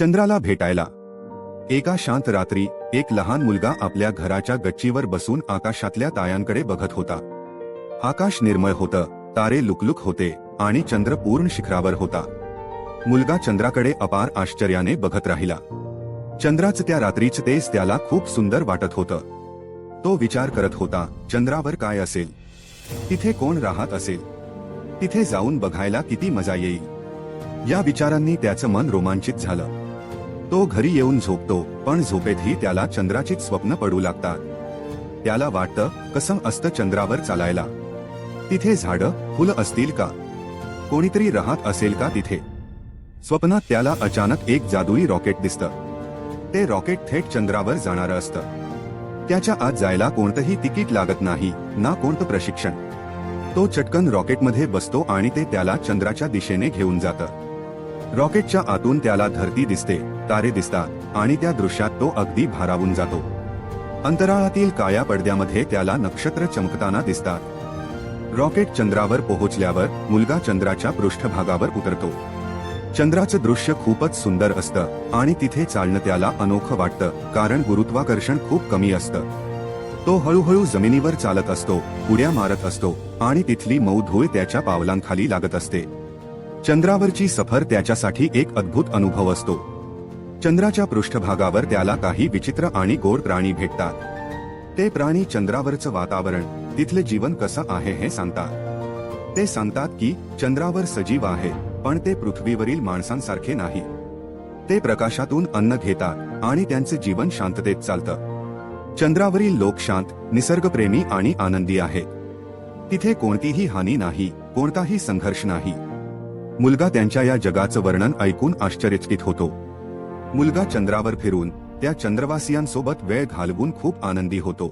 चंद्राला भेटायला. एका शांत रात्री एक लहान मुलगा आपल्या घराच्या गच्चीवर बसून आकाशातल्या तायांकडे बघत होता. आकाश निर्मळ होतं तारे लुकलुक होते आणि चंद्र पूर्ण शिखरावर होता. मुलगा चंद्राकडे अपार आश्चर्याने बघत राहिला. चंद्राचं त्या रात्रीच तेच त्याला खूप सुंदर वाटत होतं. तो विचार करत होता चंद्रावर काय असेल? तिथे कोण राहत असेल? तिथे जाऊन बघायला किती मजा येईल? या विचारांनी त्याचं मन रोमांचित झालं. तो घरी येऊन झोपतो पण झोपेतही त्याला चंद्राचीच स्वप्न पडू लागतात. त्याला वाटतं कसं असतं चंद्रावर चालायला. तिथे झाडं फुलं असतील का? कोणीतरी राहत असेल का तिथे? स्वप्नात त्याला अचानक एक जादुई रॉकेट दिसतं. ते रॉकेट थेट चंद्रावर जाणारं असतं. त्याच्या आत जायला कोणतंही तिकीट लागत नाही ना कोणतं प्रशिक्षण. तो चटकन रॉकेटमध्ये बसतो आणि ते त्याला चंद्राच्या दिशेने घेऊन जातं. रॉकेटच्या आतून त्याला धरती दिसते तारे दिसतात आणि त्या दृश्यात तो अगदी भारावून जातो. अंतराळातील काळ्या पडद्यामध्ये त्याला नक्षत्र चमकताना दिसतात. रॉकेट चंद्रावर पोहोचल्यावर मुलगा चंद्राच्या पृष्ठभागावर उतरतो. चंद्राचं दृश्य खूपच सुंदर असतं आणि तिथे चालणं त्याला अनोखं वाटतं कारण गुरुत्वाकर्षण खूप कमी असतं. तो हळूहळू जमिनीवर चालत असतो उड्या मारत असतो आणि तिथली मऊ धूळ त्याच्या पावलांखाली लागत असते. चंद्रावरची सफर त्याच्यासाठी एक अद्भुत अनुभव असतो. चंद्राच्या पृष्ठभागावर त्याला काही विचित्र आणि गोड प्राणी भेटतात. ते प्राणी चंद्रावरचं वातावरण तिथले जीवन कसं आहे हे सांगतात. ते सांगतात की चंद्रावर सजीव आहे पण ते पृथ्वीवरील माणसांसारखे नाही. ते प्रकाशातून अन्न घेतात आणि त्यांचे जीवन शांततेत चालतं. चंद्रावरील लोक शांत निसर्गप्रेमी आणि आनंदी आहेत. तिथे कोणतीही हानी नाही कोणताही संघर्ष नाही. मुलगा त्यांच्या या जगाचं वर्णन ऐकून आश्चर्यचकित होतो. मुलगा चंद्रावर फिरून त्या चंद्रवासियांसोबत वेळ घालवून खूप आनंदी होतो.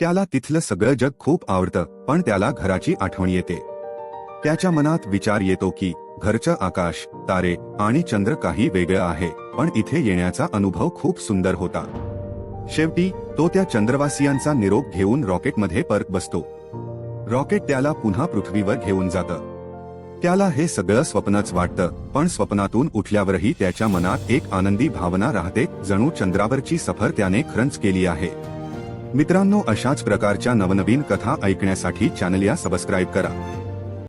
त्याला तिथलं सगळं जग खूप आवडतं पण त्याला घराची आठवण येते. त्याच्या मनात विचार येतो की घरचं आकाश तारे आणि चंद्र काही वेगळं आहे पण इथे येण्याचा अनुभव खूप सुंदर होता. शेवटी तो त्या चंद्रवासियांचा निरोप घेऊन रॉकेटमध्ये परत बसतो. रॉकेट त्याला पुन्हा पृथ्वीवर घेऊन जातं. त्याला हे सगळं स्वप्नच वाटतं. पण स्वप्नातून उठल्यावरही त्याच्या मनात एक आनंदी भावना राहते. जणू चंद्रावरची सफर त्याने खरंच केली आहे. मित्रांनो अशाच प्रकारच्या नवनवीन कथा ऐकण्यासाठी चॅनल या सबस्क्राईब करा.